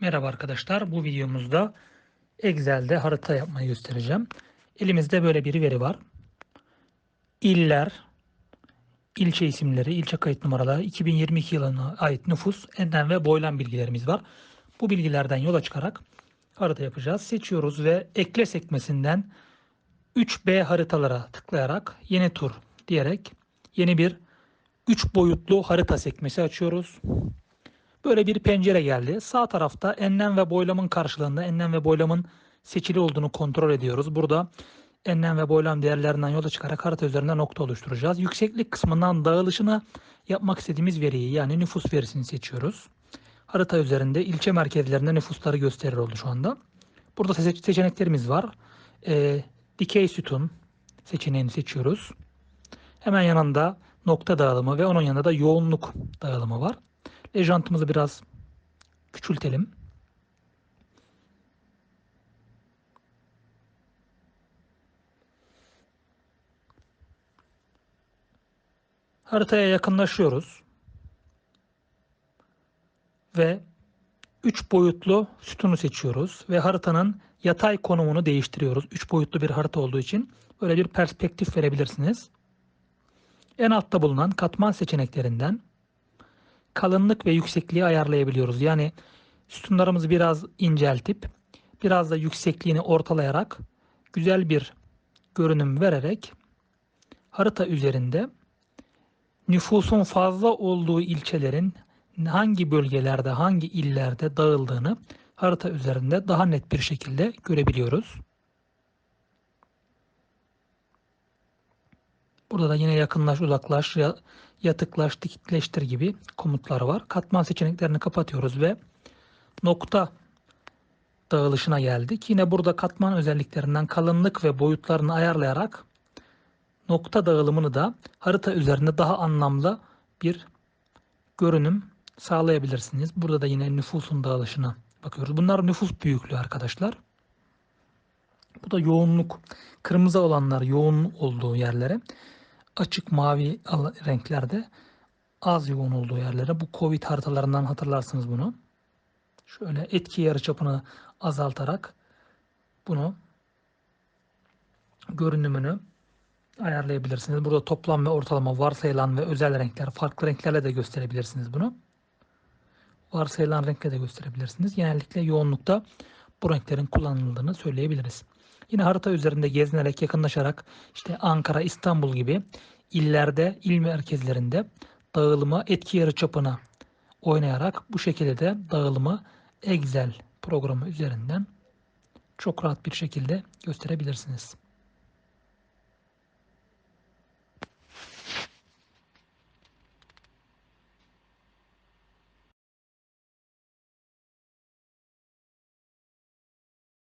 Merhaba arkadaşlar. Bu videomuzda Excel'de harita yapmayı göstereceğim. Elimizde böyle bir veri var. İller, ilçe isimleri, ilçe kayıt numaraları, 2022 yılına ait nüfus, enlem ve boylam bilgilerimiz var. Bu bilgilerden yola çıkarak harita yapacağız. Seçiyoruz ve ekle sekmesinden 3B haritalara tıklayarak yeni tur diyerek yeni bir 3 boyutlu harita sekmesi açıyoruz. Böyle bir pencere geldi. Sağ tarafta enlem ve boylamın karşılığında enlem ve boylamın seçili olduğunu kontrol ediyoruz. Burada enlem ve boylam değerlerinden yola çıkarak harita üzerinde nokta oluşturacağız. Yükseklik kısmından dağılışını yapmak istediğimiz veriyi yani nüfus verisini seçiyoruz. Harita üzerinde ilçe merkezlerinde nüfusları gösterir oldu şu anda. Burada seç- seçeneklerimiz var. Ee, dikey sütun seçeneğini seçiyoruz. Hemen yanında nokta dağılımı ve onun yanında da yoğunluk dağılımı var. Lejantımızı biraz küçültelim. Haritaya yakınlaşıyoruz. Ve 3 boyutlu sütunu seçiyoruz ve haritanın yatay konumunu değiştiriyoruz. 3 boyutlu bir harita olduğu için böyle bir perspektif verebilirsiniz. En altta bulunan katman seçeneklerinden kalınlık ve yüksekliği ayarlayabiliyoruz. Yani sütunlarımızı biraz inceltip biraz da yüksekliğini ortalayarak güzel bir görünüm vererek harita üzerinde nüfusun fazla olduğu ilçelerin hangi bölgelerde, hangi illerde dağıldığını harita üzerinde daha net bir şekilde görebiliyoruz. Burada da yine yakınlaş, uzaklaş, ya- yatıklaş, dikleştir gibi komutlar var. Katman seçeneklerini kapatıyoruz ve nokta dağılışına geldik. Yine burada katman özelliklerinden kalınlık ve boyutlarını ayarlayarak nokta dağılımını da harita üzerinde daha anlamlı bir görünüm sağlayabilirsiniz. Burada da yine nüfusun dağılışına bakıyoruz. Bunlar nüfus büyüklüğü arkadaşlar. Bu da yoğunluk. Kırmızı olanlar yoğun olduğu yerlere, açık mavi renklerde az yoğun olduğu yerlere. Bu Covid haritalarından hatırlarsınız bunu. Şöyle etki yarıçapını azaltarak bunu görünümünü ayarlayabilirsiniz. Burada toplam ve ortalama, varsayılan ve özel renkler, farklı renklerle de gösterebilirsiniz bunu. Varsayılan renkle de gösterebilirsiniz. Genellikle yoğunlukta bu renklerin kullanıldığını söyleyebiliriz. Yine harita üzerinde gezinerek, yakınlaşarak işte Ankara, İstanbul gibi illerde, il merkezlerinde dağılımı etki yarıçapına oynayarak bu şekilde de dağılımı Excel programı üzerinden çok rahat bir şekilde gösterebilirsiniz.